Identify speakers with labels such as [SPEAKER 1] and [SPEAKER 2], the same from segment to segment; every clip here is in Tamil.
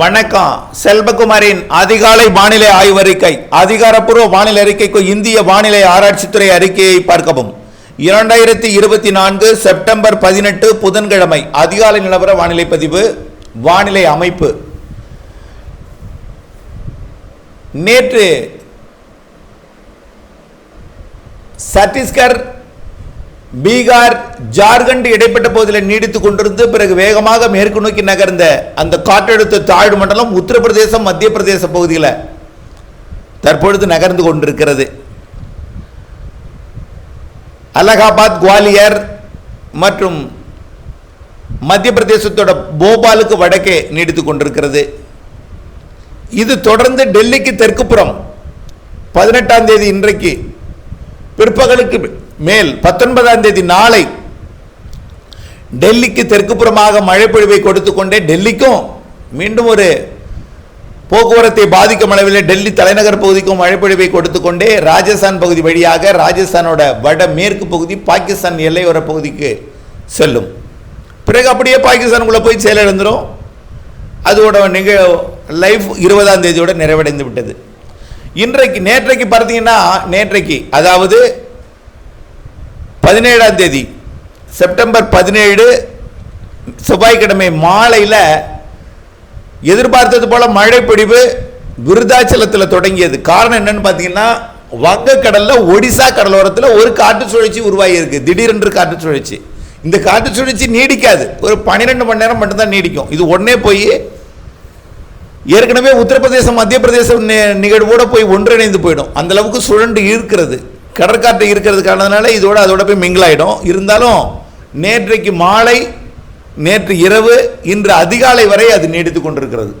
[SPEAKER 1] வணக்கம். செல்வகுமாரின் அதிகாலை வானிலை ஆய்வறிக்கை அதிகாரப்பூர்வ வானிலை அறிக்கைக்கு இந்திய வானிலை ஆராய்ச்சித்துறை அறிக்கையை பார்க்கவும். இரண்டாயிரத்தி இருபத்தி நான்கு செப்டம்பர் பதினெட்டு புதன்கிழமை அதிகாலை நிலவர வானிலை பதிவு வானிலை அமைப்பு. நேற்று சத்தீஸ்கர் பீகார் ஜார்க்கண்ட் இடைப்பட்ட பகுதியில் நீடித்துக் கொண்டிருந்து பிறகு வேகமாக மேற்கு நோக்கி நகர்ந்த அந்த காற்றழுத்த தாழ்வு மண்டலம் உத்தரப்பிரதேசம் மத்திய பிரதேச பகுதியில் தற்பொழுது நகர்ந்து கொண்டிருக்கிறது. அலகாபாத் குவாலியர் மற்றும் மத்திய பிரதேசத்தோட போபாலுக்கு வடக்கே நீடித்துக் கொண்டிருக்கிறது. இது தொடர்ந்து டெல்லிக்கு தெற்குப்புறம் பதினெட்டாம் தேதி இன்றைக்கு பிற்பகலுக்கு மேல் பத்தொன்பதாம் தேதி நாளை டெல்லிக்கு தெற்குப்புறமாக மழை பொழிவை கொடுத்து கொண்டே டெல்லிக்கும் மீண்டும் ஒரு போக்குவரத்தை பாதிக்கும் அளவில் டெல்லி தலைநகர் பகுதிக்கும் மழைப்பொழிவை கொடுத்து கொண்டே ராஜஸ்தான் பகுதி வழியாக ராஜஸ்தானோட வட மேற்கு பகுதி பாகிஸ்தான் எல்லையோர பகுதிக்கு செல்லும். பிறகு அப்படியே பாகிஸ்தானுக்குள்ளே போய் செயலிழந்துடும் அதோட நிக லைஃப் இருபதாம் தேதியோட நிறைவடைந்து விட்டது. இன்றைக்கு நேற்றைக்கு பார்த்தீங்கன்னா நேற்றைக்கு அதாவது பதினேழாம் தேதி செப்டம்பர் பதினேழு செவ்வாய்க்கிழமை மாலையில் எதிர்பார்த்தது போல் மழை பொழிவு விருதாச்சலத்தில் தொடங்கியது. காரணம் என்னன்னு பார்த்தீங்கன்னா வங்கக்கடலில் ஒடிசா கடலோரத்தில் ஒரு காற்று சுழற்சி உருவாகியிருக்கு. திடீரென்று காற்று சுழற்சி. இந்த காற்று சுழற்சி நீடிக்காது. ஒரு பன்னிரெண்டு மணி நேரம் மட்டும்தான் நீடிக்கும். இது உடனே போய் ஏற்கனவே உத்தரப்பிரதேசம் மத்திய பிரதேசம் நிகழ்வோடு போய் ஒன்றிணைந்து போயிடும். அந்தளவுக்கு சுழண்டு இருக்கிறது கடற்காற்று இருக்கிறது இதோட அதோட போய் மிங்கிளாயிடும் இருந்தாலும் நேற்றைக்கு மாலை நேற்று இரவு இன்று அதிகாலை வரை அது நீடித்து கொண்டிருக்கிறது.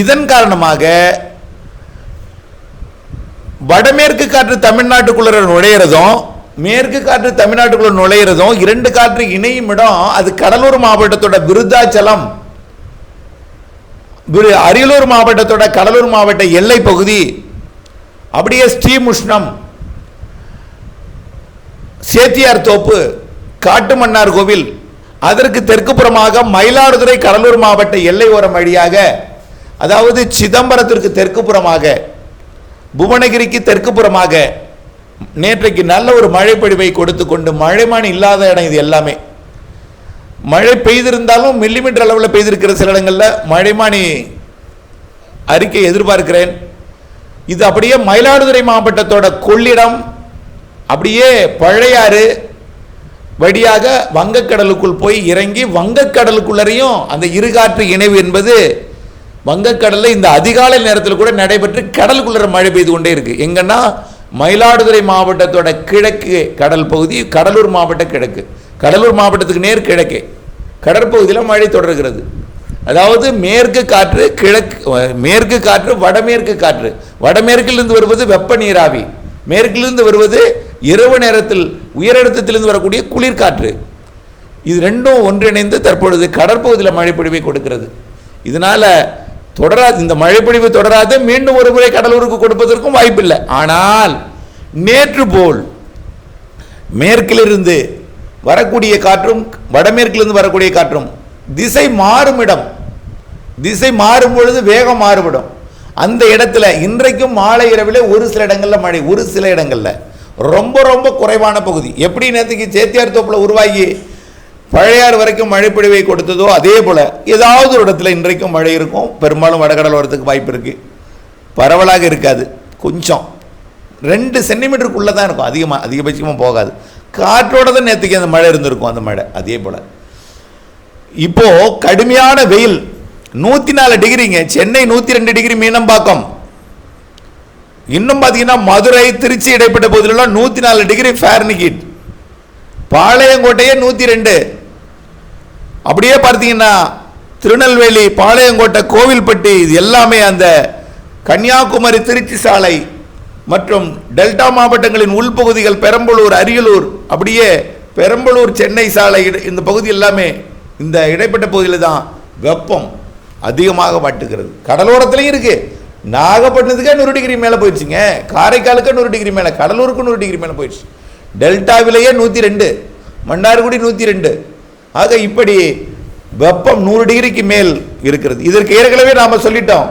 [SPEAKER 1] இதன் காரணமாக வடமேற்கு காற்று தமிழ்நாட்டுக்குள்ள நுழையிறதும் மேற்கு காற்று தமிழ்நாட்டுக்குள்ள நுழையிறதும் இரண்டு காற்று இணையும் இடம் அது கடலூர் மாவட்டத்தோட விருத்தாச்சலம் அரியலூர் மாவட்டத்தோட கடலூர் மாவட்ட எல்லை பகுதி அப்படியே ஸ்ரீமுஷ்ணம் சேத்தியார் தோப்பு காட்டுமன்னார் கோவில். அதற்கு தெற்குப்புறமாக மயிலாடுதுறை கடலூர் மாவட்ட எல்லை ஓரம் வழியாக அதாவது சிதம்பரத்திற்கு தெற்குப்புறமாக புவனகிரிக்கு தெற்குப்புறமாக நேற்றைக்கு நல்ல ஒரு மழைப்பொழிவை கொடுத்து கொண்டு மழைமான் இல்லாத இடம் இது எல்லாமே. மழை பெய்திருந்தாலும் மில்லிமீட்டர் அளவில் பெய்திருக்கிற சில இடங்களில் மழைமானி அறிக்கை எதிர்பார்க்கிறேன். இது அப்படியே மயிலாடுதுறை மாவட்டத்தோட கொள்ளிடம் அப்படியே பழையாறு வழியாக வங்கக்கடலுக்குள் போய் இறங்கி வங்கக்கடலுக்குள்ளரையும் அந்த இருகாற்று இணைவு என்பது வங்கக்கடலில் இந்த அதிகாலை நேரத்தில் கூட நடைபெற்று கடலுக்குள்ளர மழை பெய்து கொண்டே இருக்கு. எங்கன்னா மயிலாடுதுறை மாவட்டத்தோட கிழக்கு கடல் பகுதி கடலூர் மாவட்ட கிழக்கு. கடலூர் மாவட்டத்துக்கு நேர் கிழக்கே. கடற்பகுதியில் மழை தொடர்கிறது. அதாவது மேற்கு காற்று கிழக்கு மேற்கு காற்று வடமேற்கு காற்று. வடமேற்கிலிருந்து வருவது வெப்ப நீராவி. மேற்கிலிருந்து வருவது இரவு நேரத்தில் உயரழுத்தத்திலிருந்து வரக்கூடிய குளிர்காற்று. இது ரெண்டும் ஒன்றிணைந்து தற்பொழுது கடற்பகுதியில் மழைப்பொழிவை கொடுக்கிறது. இதனால் தொடராது இந்த மழைப்பொழிவு தொடராது மீண்டும் ஒரு முறை கடலூருக்கு கொடுப்பதற்கும் வாய்ப்பில்லை. ஆனால் நேற்று போல் மேற்கிலிருந்து வரக்கூடிய காற்றும் வடமேற்கிலிருந்து வரக்கூடிய காற்றும் திசை மாறும் இடம். திசை மாறும் பொழுது வேகம் மாறுபடும். அந்த இடத்துல இன்றைக்கும் மாலை இரவிலே ஒரு சில இடங்களில் மழை ஒரு சில இடங்களில். ரொம்ப ரொம்ப குறைவான பகுதி. எப்படி நேற்றுக்கு சேத்தியார் தோப்பில் உருவாகி பழையார் வரைக்கும் மழை கொடுத்ததோ அதே போல் ஏதாவது ஒரு இடத்துல இன்றைக்கும் மழை இருக்கும். பெரும்பாலும் வடகடல் வரத்துக்கு வாய்ப்பு இருக்குது பரவலாக இருக்காது. கொஞ்சம். ரெண்டு சென்டிமீட்டருக்குள்ளே தான் இருக்கும். அதிகமாக அதிகபட்சமாக போகாது. காற்றோட தான் நேற்றுக்கு அந்த மழை இருந்திருக்கும் அந்த மழை. அதே போல். இப்போது கடுமையான வெயில். நூற்றி நாலு டிகிரிங்க. சென்னை நூற்றி ரெண்டு டிகிரி மீனம்பாக்கம். இன்னும் பார்த்தீங்கன்னா மதுரை திருச்சி இடைப்பட்ட பகுதியிலலாம் நூற்றி நாலு டிகிரி ஃபேர்னிகிட் பாளையங்கோட்டையே நூற்றி ரெண்டு அப்படியே பார்த்தீங்கன்னா திருநெல்வேலி பாளையங்கோட்டை கோவில்பட்டி இது எல்லாமே அந்த கன்னியாகுமரி திருச்சி சாலை மற்றும் டெல்டா மாவட்டங்களின் உள்பகுதிகள் பெரம்பலூர் அரியலூர் அப்படியே பெரம்பலூர் சென்னை சாலை இந்த பகுதி எல்லாமே இந்த இடைப்பட்ட பகுதியில் தான் வெப்பம் அதிகமாக வாட்டுகிறது. கடலோரத்துலையும் இருக்குது நாகப்பட்டினத்துக்கே நூறு டிகிரி மேலே போயிடுச்சுங்க. காரைக்காலுக்கு நூறு டிகிரி மேலே கடலூருக்கு நூறு டிகிரி மேலே போயிடுச்சு. டெல்டாவிலேயே நூற்றி ரெண்டு மன்னார்குடி நூற்றி ரெண்டு ஆக இப்படி வெப்பம் நூறு டிகிரிக்கு மேல் இருக்கிறது. இதற்கு ஏற்கனவே நாம் சொல்லிட்டோம்.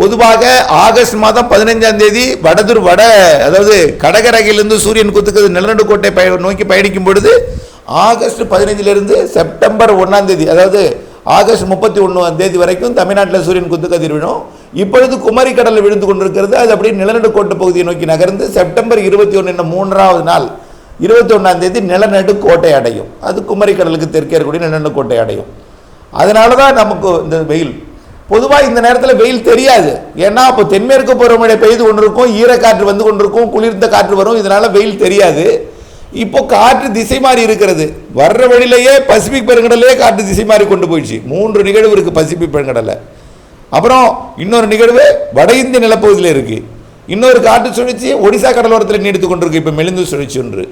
[SPEAKER 1] பொதுவாக ஆகஸ்ட் மாதம் பதினைஞ்சாம் தேதி வடதுர் வட அதாவது கடகரகையிலிருந்து சூரியன் குத்துக்கிறது நிலநடுக்கோட்டை பய நோக்கி பயணிக்கும் பொழுது ஆகஸ்ட் பதினைஞ்சிலிருந்து செப்டம்பர் ஒன்றாம் தேதி அதாவது ஆகஸ்ட் முப்பத்தி ஒன்றாம் தேதி வரைக்கும் தமிழ்நாட்டில் சூரியன் குத்துக்கதிர் விழும். இப்பொழுது குமரி கடலில் விழுந்து கொண்டிருக்கிறது. அது அப்படியே நிலநடுக்கோட்டு பகுதியை நோக்கி நகர்ந்து செப்டம்பர் இருபத்தி ஒன்று மூன்றாவது நாள் இருபத்தி ஒன்றாம் தேதி நிலநடுக்கோட்டை அடையும். அது குமரி கடலுக்கு தெற்கே இருக்கக்கூடிய நிலநடுக்கோட்டை அடையும். அதனால தான் நமக்கு இந்த வெயில். பொதுவாக இந்த நேரத்தில் வெயில் தெரியாது. ஏன்னா அப்போ தென்மேற்கு பருவமழை பெய்து கொண்டிருக்கும் ஈரக்காற்று வந்து கொண்டிருக்கும் குளிர்ந்த காற்று வரும். இதனால் வெயில் தெரியாது. இப்போ காற்று திசை மாறி இருக்கிறது. வர்ற வழியிலேயே பசிபிக் பெருங்கடலே காற்று திசை மாறி கொண்டு போயிடுச்சு. மூன்று நிகழ்வு இருக்குது பசிபிக் பெருங்கடலை அப்புறம் இன்னொரு நிகழ்வு வட இந்திய நிலப்பகுதியில் இருக்குது இன்னொரு காற்று சுழற்சி ஒடிசா கடலோரத்தில் நீடித்து கொண்டிருக்கு. இப்போ மெலிந்து சுழற்சி ஒன்று.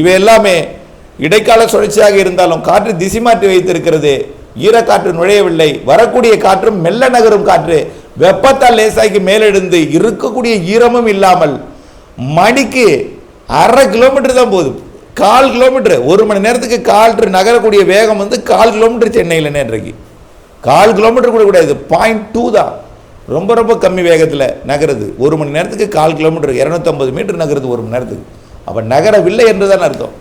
[SPEAKER 1] இவை எல்லாமே இடைக்கால சுழற்சியாக இருந்தாலும் காற்று திசை மாற்றி வைத்திருக்கிறது. ஈரக்காற்று நுழையவில்லை. வரக்கூடிய காற்றும் மெல்ல நகரும் காற்று. வெப்பத்தால் லேசாக்கி மேலெழுந்து இருக்கக்கூடிய ஈரமும் இல்லாமல் மணிக்கு அரை கிலோமீட்டர் தான் போகுது. கால் கிலோமீட்டர். ஒரு மணி நேரத்துக்கு காற்று நகரக்கூடிய வேகம் வந்து கால் கிலோமீட்டர் சென்னையில் நேற்றைக்கு. கால் கிலோமீட்டர் கூட கூடாது பாயிண்ட் டூ தான். ரொம்ப ரொம்ப கம்மி வேகத்தில் நகருது. ஒரு மணி நேரத்துக்கு கால் கிலோமீட்டர் இரநூத்தம்பது மீட்டர் நகருது ஒரு மணி நேரத்துக்கு. அப்போ நகரவில்லை என்று தான் அர்த்தம்.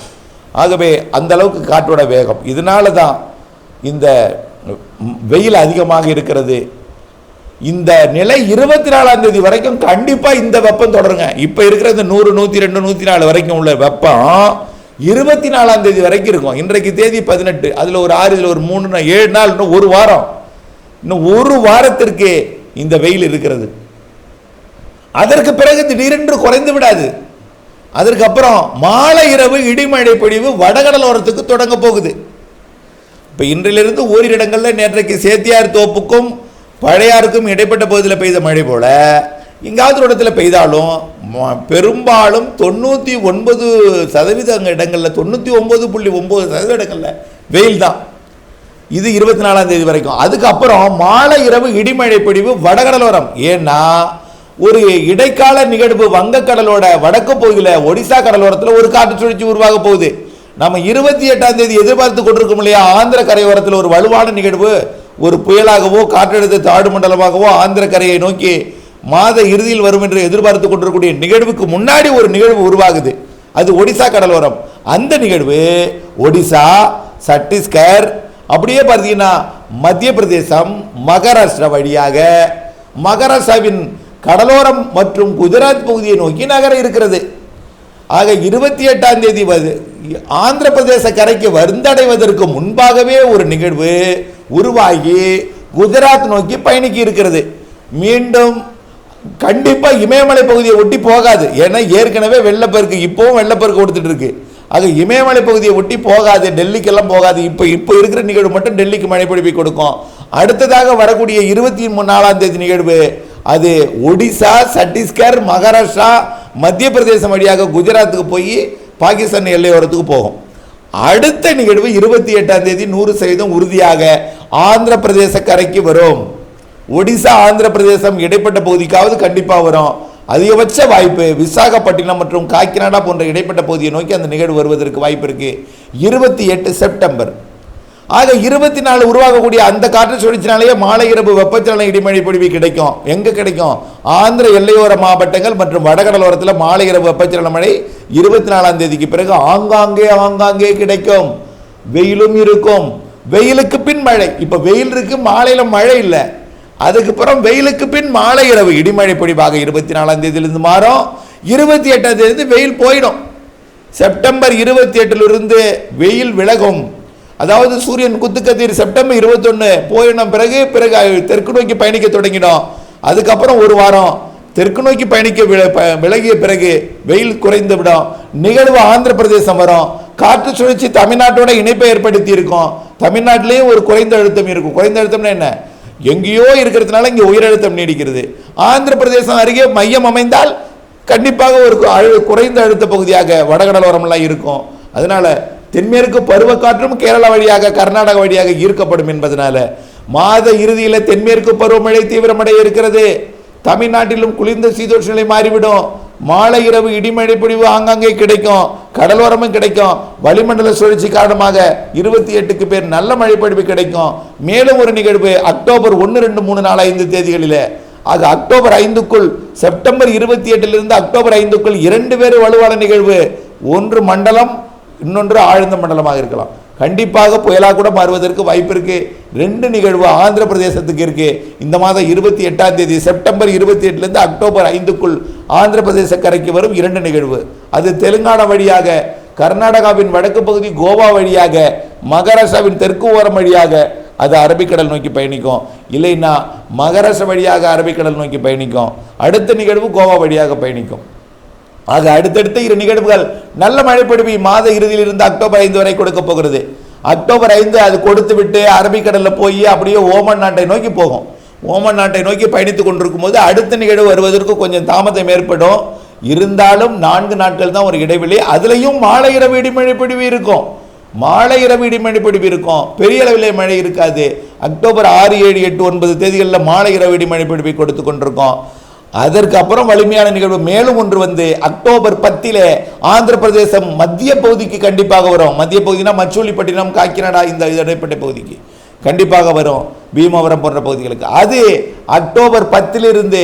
[SPEAKER 1] ஆகவே அந்த அளவுக்கு காற்றோட வேகம். இதனால தான் இந்த வெயில் அதிகமாக இருக்கிறது. இந்த நிலை இருபத்தி நாலாம் தேதி வரைக்கும் கண்டிப்பாக இந்த வெப்பம் தொடருங்க. இப்போ இருக்கிற இந்த நூறு நூற்றி ரெண்டு நூற்றி நாலு வரைக்கும் உள்ள வெப்பம். இருபத்தி நாலாம் தேதி வரைக்கும் இருக்கும். இன்றைக்கு தேதி பதினெட்டு அதில் ஒரு ஆறு இதில் ஒரு மூணு ஏழு நாள் இன்னும் ஒரு வாரம். இன்னும் ஒரு வாரத்திற்கே இந்த வெயில் இருக்கிறது. அதற்கு பிறகு திடீரென்று குறைந்து விடாது. அதற்கு அப்புறம் மாலை இரவு இடிமழை பொழிவு வடகடலோரத்துக்கு தொடங்க போகுது. இப்போ இன்றிலிருந்து ஓரிரு இடங்களில் நேற்றைக்கு சேத்தியார் தோப்புக்கும் பழையாருக்கும் இடைப்பட்ட பகுதியில் பெய்த மழை போல எங்காவது ஒரு இடத்துல பெய்தாலும் ம- பெரும்பாலும் தொண்ணூற்றி ஒன்பது சதவீத இடங்களில் தொண்ணூற்றி ஒம்பது புள்ளி ஒம்பது சதவீத இடங்களில் வெயில் தான். இது இருபத்தி நாலாம் தேதி வரைக்கும். அதுக்கப்புறம் மாலை இரவு இடிமழை பிடிவு வடகடலோரம். ஏன்னா ஒரு இடைக்கால நிகழ்வு வங்கக்கடலோட வடக்கு பகுதியில் ஒடிசா கடலோரத்தில் ஒரு காற்று சுழற்சி உருவாக போகுது. நம்ம இருபத்தி எட்டாம் தேதி எதிர்பார்த்து கொண்டிருக்கோம் இல்லையா? ஆந்திர கரையோரத்தில் ஒரு வலுவான நிகழ்வு. ஒரு புயலாகவோ காற்றழுத்த தாழ்வு மண்டலமாகவோ ஆந்திர கரையை நோக்கி மாத இறுதியில் வரும் என்று எதிர்பார்த்து கொண்டிருக்கக்கூடிய நிகழ்வுக்கு முன்னாடி ஒரு நிகழ்வு உருவாகுது. அது ஒடிசா கடலோரம். அந்த நிகழ்வு ஒடிசா சத்தீஸ்கர் அப்படியே பார்த்தீங்கன்னா மத்திய பிரதேசம் மகாராஷ்டிரா வழியாக மகாராஷ்டிராவின் கடலோரம் மற்றும் குஜராத் பகுதியை நோக்கி நகர இருக்கிறது. ஆக இருபத்தி எட்டாம் தேதி ஆந்திர பிரதேச கரைக்கு வருந்தடைவதற்கு முன்பாகவே ஒரு நிகழ்வு உருவாகி குஜராத் நோக்கி பயணிக்க இருக்கிறது. மீண்டும் கண்டிப்பாக இமயமலை பகுதியை ஒட்டி போகாது. ஏன்னா ஏற்கனவே வெள்ளப்பெருக்கு இப்போவும் வெள்ளப்பெருக்கு கொடுத்துட்டு இருக்கு ஆக இமயமலை பகுதியை ஒட்டி போகாது. டெல்லிக்கெல்லாம் போகாது. இப்போ இப்போ இருக்கிற நிகழ்வு மட்டும் டெல்லிக்கு மழை கொடுக்கும். அடுத்ததாக வரக்கூடிய இருபத்தி நாலாம் தேதி நிகழ்வு. அது ஒடிசா சத்தீஸ்கர் மகாராஷ்டிரா மத்திய பிரதேசம் வழியாக குஜராத்துக்கு போய் பாகிஸ்தான் எல்லையோரத்துக்கு போகும். அடுத்த நிகழ்வு இருபத்தி எட்டாம் தேதி நூறு சதவீதம் உறுதியாக ஆந்திர பிரதேச கரைக்கு வரும். ஒடிசா ஆந்திர பிரதேசம் இடைப்பட்ட பகுதிக்காவது கண்டிப்பாக வரும். அதிகபட்ச வாய்ப்பு விசாகப்பட்டினம் மற்றும் காக்கிநாடா போன்ற இடைப்பட்ட பகுதியை நோக்கி அந்த நிகழ்வு வருவதற்கு வாய்ப்பு இருக்கு. இருபத்தி எட்டு செப்டம்பர். ஆக இருபத்தி நாலு உருவாகக்கூடிய அந்த காற்று சுழற்சினாலேயே மாலை இரவு வெப்பச்சலன இடிமழை பொழிவு கிடைக்கும். எங்க கிடைக்கும்? ஆந்திர எல்லையோர மாவட்டங்கள் மற்றும் வடகடலோரத்தில் மாலை இரவு வெப்பச்சலன மழை இருபத்தி நாலாம் தேதிக்கு பிறகு ஆங்காங்கே ஆங்காங்கே கிடைக்கும். வெயிலும் இருக்கும். வெயிலுக்கு பின் மழை. இப்ப வெயில் இருக்கு மாலையில மழை இல்லை. அதுக்கு அப்புறம் வெயிலுக்கு பின் மாலை இரவு இடிமழை பொழிவாக இருபத்தி நாலாம் தேதியிலிருந்து மாறும். இருபத்தி எட்டாம் தேதி வெயில் போயிடும். செப்டம்பர் இருபத்தி எட்டிலிருந்து வெயில் விலகும். அதாவது சூரியன் குத்துக்கதிர் செப்டம்பர் இருபத்தொன்று போயிடும் பிறகு பிறகு தெற்கு நோக்கி பயணிக்க தொடங்கிடும். அதுக்கப்புறம் ஒரு வாரம் தெற்கு நோக்கி பயணிக்க ப- விலகிய பிறகு வெயில் குறைந்து விடும். நிகழ்வு ஆந்திர பிரதேசம் வரும். காற்று சுழற்சி தமிழ்நாட்டோட இணைப்பை ஏற்படுத்தி இருக்கும் தமிழ்நாட்டிலேயும் ஒரு குறைந்த அழுத்தம் இருக்கும். குறைந்த அழுத்தம்னா என்ன? எங்கேயோ இருக்கிறதுனால இங்கே உயரழுத்தம் நீடிக்கிறது. ஆந்திர பிரதேசம் அருகே மையம் அமைந்தால் கண்டிப்பாக ஒரு அழு- குறைந்த அழுத்த பகுதியாக வடகடலோரம்லாம் இருக்கும். அதனால தென்மேற்கு பருவக்காற்றும் கேரளா வழியாக கர்நாடகா வழியாக ஈர்க்கப்படும் என்பதனால மாத இறுதியில் தென்மேற்கு பருவமழை தீவிரமடைய இருக்கிறது. தமிழ்நாட்டிலும் குளிர்ந்த சீதோஷ நிலை மாறிவிடும். மாலை இரவு இடிமழை பொழிவு ஆங்காங்கே கிடைக்கும் கடலோரமும் கிடைக்கும். வளிமண்டல சுழற்சி காரணமாக இருபத்தி எட்டுக்கு பேர் நல்ல மழை பொழிவு கிடைக்கும். மேலும் ஒரு நிகழ்வு அக்டோபர் ஒன்று ரெண்டு மூணு நாலு ஐந்து தேதிகளிலே. அது அக்டோபர் ஐந்துக்குள் செப்டம்பர் இருபத்தி எட்டிலிருந்து அக்டோபர் ஐந்துக்குள் இரண்டு பேர் வலுவான நிகழ்வு. ஒன்று மண்டலம் இன்னொன்று ஆழ்ந்த மண்டலமாக இருக்கலாம். கண்டிப்பாக புயலாக கூட மாறுவதற்கு வாய்ப்பு இருக்கு. ரெண்டு நிகழ்வு ஆந்திர பிரதேசத்துக்கு இருக்கு. இந்த மாதம் இருபத்தி எட்டாம் தேதி செப்டம்பர் இருபத்தி எட்டுலேருந்து அக்டோபர் ஐந்துக்குள் ஆந்திர பிரதேச கரைக்கு வரும் இரண்டு நிகழ்வு. அது தெலுங்கானா வழியாக கர்நாடகாவின் வடக்கு பகுதி கோவா வழியாக மகாராஷ்டிராவின் தெற்கு ஓரம் வழியாக அது அரபிக்கடல் நோக்கி பயணிக்கும். இல்லைன்னா மகாராஷ்டிரா வழியாக அரபிக்கடல் நோக்கி பயணிக்கும். அடுத்த நிகழ்வு கோவா வழியாக பயணிக்கும். ஆக அடுத்தடுத்த இரு நிகழ்வுகள். நல்ல மழை பொழிவு மாத இறுதியில் இருந்து அக்டோபர் ஐந்து வரை கொடுக்க போகிறது. அக்டோபர் ஐந்து அது கொடுத்து விட்டு அரபிக்கடலில் போய் அப்படியே ஓமன் நாட்டை நோக்கி போகும். ஓமன் நாட்டை நோக்கி பயணித்து கொண்டிருக்கும் போது அடுத்த நிகழ்வு வருவதற்கு கொஞ்சம் தாமதம் ஏற்படும். இருந்தாலும் நான்கு நாட்கள் தான் ஒரு இடைவெளி. அதுலேயும் மாலை இரவு இடிமழை பொழிவு இருக்கும். மாலை இரவு இடிமழை பொழிவு இருக்கும். பெரிய அளவில் மழை இருக்காது. அக்டோபர் ஆறு ஏழு எட்டு ஒன்பது தேதிகளில் மாலை இரவு இடிமழை பொழிவை கொடுத்து கொண்டிருக்கோம். அதற்கு அப்புறம் வலிமையான நிகழ்வு. மேலும் ஒன்று வந்து அக்டோபர் பத்திலே ஆந்திர பிரதேசம் மத்திய பகுதிக்கு கண்டிப்பாக வரும். மத்திய பகுதினா மச்சூலிப்பட்டினம் காக்கிநாடா இந்த இடைப்பட்ட பகுதிக்கு கண்டிப்பாக வரும். பீமவரம் போன்ற பகுதிகளுக்கு. அது அக்டோபர் பத்திலிருந்து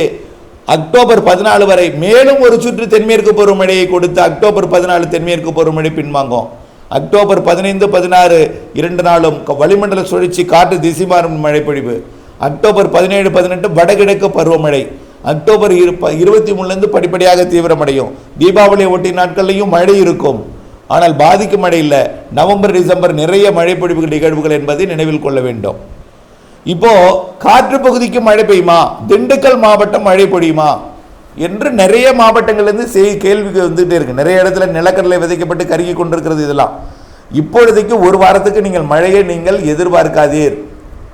[SPEAKER 1] அக்டோபர் பதினாலு வரை மேலும் ஒரு சுற்று தென்மேற்கு பருவமழையை கொடுத்து அக்டோபர் பதினாலு தென்மேற்கு பருவமழை பின்வாங்கும். அக்டோபர் பதினைந்து பதினாறு இரண்டு நாளும் வளிமண்டல சுழற்சி காற்று திசை மாறும் மழை பொழிவு அக்டோபர் பதினேழு பதினெட்டு வடகிழக்கு பருவமழை அக்டோபர் இரு ப- இருபத்தி மூணுலேருந்து படிப்படியாக தீவிரமடையும். தீபாவளியை ஒட்டி நாட்கள்லையும் மழை இருக்கும். ஆனால் பாதிக்கும் மழை இல்லை. நவம்பர் டிசம்பர் நிறைய மழை நிகழ்வுகள் என்பதை நினைவில் கொள்ள வேண்டும். இப்போ காற்று பகுதிக்கு மழை பெய்யுமா? திண்டுக்கல் மாவட்டம் மழை பொழியுமா? என்று நிறைய மாவட்டங்கள்லேருந்து செய் கேள்விக்கு வந்துகிட்டே இருக்கு. நிறைய இடத்துல நிலக்கடலை விதைக்கப்பட்டு கருகி கொண்டிருக்கிறது இதெல்லாம். இப்பொழுதைக்கு ஒரு வாரத்துக்கு நீங்கள் மழையை நீங்கள் எதிர்பார்க்காதீர்.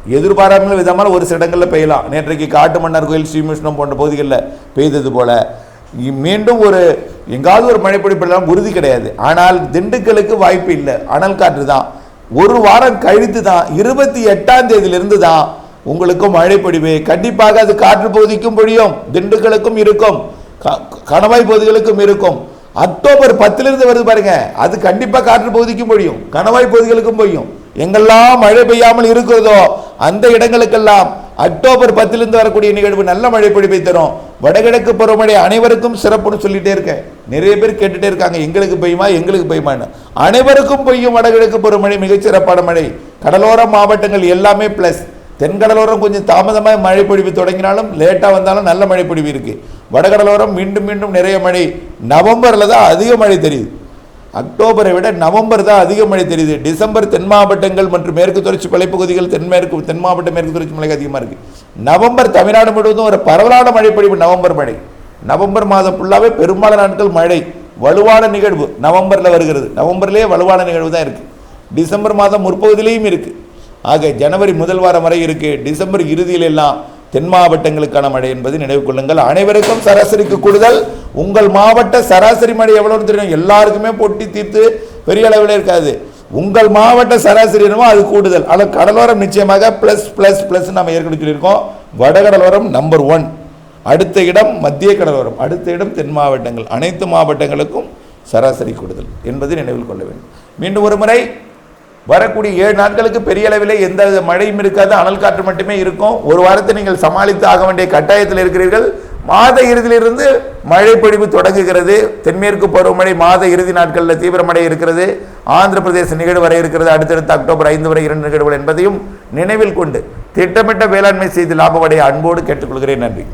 [SPEAKER 1] எதிர்பாராமல் விதமான ஒரு சில இடங்களில் பெய்யலாம். நேற்றைக்கு காட்டு மன்னார் கோயில் ஸ்ரீமிருஷ்ணம் போன்ற பகுதிகளில் பெய்தது போல. மீண்டும் ஒரு எங்காவது ஒரு மழை பொழிப்பெல்லாம் உறுதி கிடையாது. ஆனால் திண்டுக்கலுக்கு வாய்ப்பு இல்லை. அனல் காற்று தான். ஒரு வாரம் கழித்து தான் இருபத்தி எட்டாம் தேதியிலிருந்து தான் உங்களுக்கும் மழை கண்டிப்பாக அது காற்று பகுதிக்கும் பொழியும் திண்டுக்கலுக்கும் இருக்கும் க- கணவாய் பகுதிகளுக்கும் இருக்கும். அக்டோபர் பத்திலிருந்து வருது பாருங்க. அது கண்டிப்பாக காற்று பகுதிக்கும் பொழியும் கணவாய் பகுதிகளுக்கும் பொழியும். எங்கெல்லாம் மழை பெய்யாமல் இருக்கிறதோ அந்த இடங்களுக்கெல்லாம் அக்டோபர் பத்திலிருந்து வரக்கூடிய நிகழ்வு நல்ல மழை பொழிவை தரும். வடகிழக்கு பருவமழை அனைவருக்கும் சிறப்புன்னு சொல்லிட்டே இருக்கேன். நிறைய பேர் கேட்டுட்டே இருக்காங்க எங்களுக்கு பெய்யுமா எங்களுக்கு பெய்யுமான்னு. அனைவருக்கும் பெய்யும் வடகிழக்கு பருவமழை மிகச்சிறப்பான மழை. கடலோர மாவட்டங்கள் எல்லாமே பிளஸ் தென்கடலோரம் கொஞ்சம் தாமதமாக மழை பொழிவு தொடங்கினாலும் லேட்டாக வந்தாலும் நல்ல மழை பொழிவு இருக்குது வடகடலோரம் மீண்டும் மீண்டும் நிறைய மழை. நவம்பரில் தான் அதிக மழை தெரியுது. அக்டோபரை விட நவம்பர் தான் அதிக மழை தெரியுது. டிசம்பர் தென் மாவட்டங்கள் மற்றும் மேற்கு தொடர்ச்சி மலைப்பகுதிகள் தென்மேற்கு தென் மாவட்ட மேற்கு தொடர்ச்சி மலை அதிகமாக இருக்குது நவம்பர் தமிழ்நாடு முழுவதும் ஒரு பரவலான மழை பொழிவு நவம்பர் மழை. நவம்பர் மாதம் ஃபுல்லாகவே பெரும்பாலான நாட்கள் மழை. வலுவான நிகழ்வு நவம்பரில் வருகிறது. நவம்பர்லேயே வலுவான நிகழ்வு தான் இருக்குது டிசம்பர் மாதம் முற்பகுதியிலையும் இருக்குது ஆக ஜனவரி முதல் வாரம் வரை இருக்குது டிசம்பர் இறுதியில் எல்லாம் தென் மாவட்டங்களுக்கான மழை என்பது நினைவு கொள்ளுங்கள். அனைவருக்கும் சராசரிக்கு கூடுதல். உங்கள் மாவட்ட சராசரி மழை எவ்வளவு தெரியும். எல்லாருக்குமே பொட்டி தீர்த்து பெரிய அளவில் இருக்காது. உங்கள் மாவட்ட சராசரி என்னமோ அது கூடுதல். ஆனால் கடலோரம் நிச்சயமாக ப்ளஸ் ப்ளஸ் ப்ளஸ் நம்ம ஏற்கனவே சொல்லியிருக்கோம். வடகடலோரம் நம்பர் ஒன் அடுத்த இடம் மத்திய கடலோரம். அடுத்த இடம் தென் மாவட்டங்கள். அனைத்து மாவட்டங்களுக்கும் சராசரி கூடுதல் என்பதை நினைவில் கொள்ள வேண்டும். மீண்டும் ஒரு முறை வரக்கூடிய ஏழு நாட்களுக்கு பெரிய அளவில் எந்த மழையும் இருக்காது அனல் காற்று மட்டுமே இருக்கும். ஒரு வாரத்தை நீங்கள் சமாளித்து ஆக வேண்டிய கட்டாயத்தில் இருக்கிறீர்கள். மாத இறுதியிலிருந்து மழை பொழிவு தொடங்குகிறது. தென்மேற்கு பருவமழை மாத இறுதி நாட்களில் தீவிரமடை இருக்கிறது. ஆந்திர பிரதேச நிகழ்வு வரை இருக்கிறது. அடுத்தடுத்த அக்டோபர் ஐந்து வரை இரண்டு நிகழ்வுகள் என்பதையும் நினைவில் கொண்டு திட்டமிட்ட வேளாண்மை செய்து லாபமடைய அன்போடு கேட்டுக்கொள்கிறேன். நன்றி.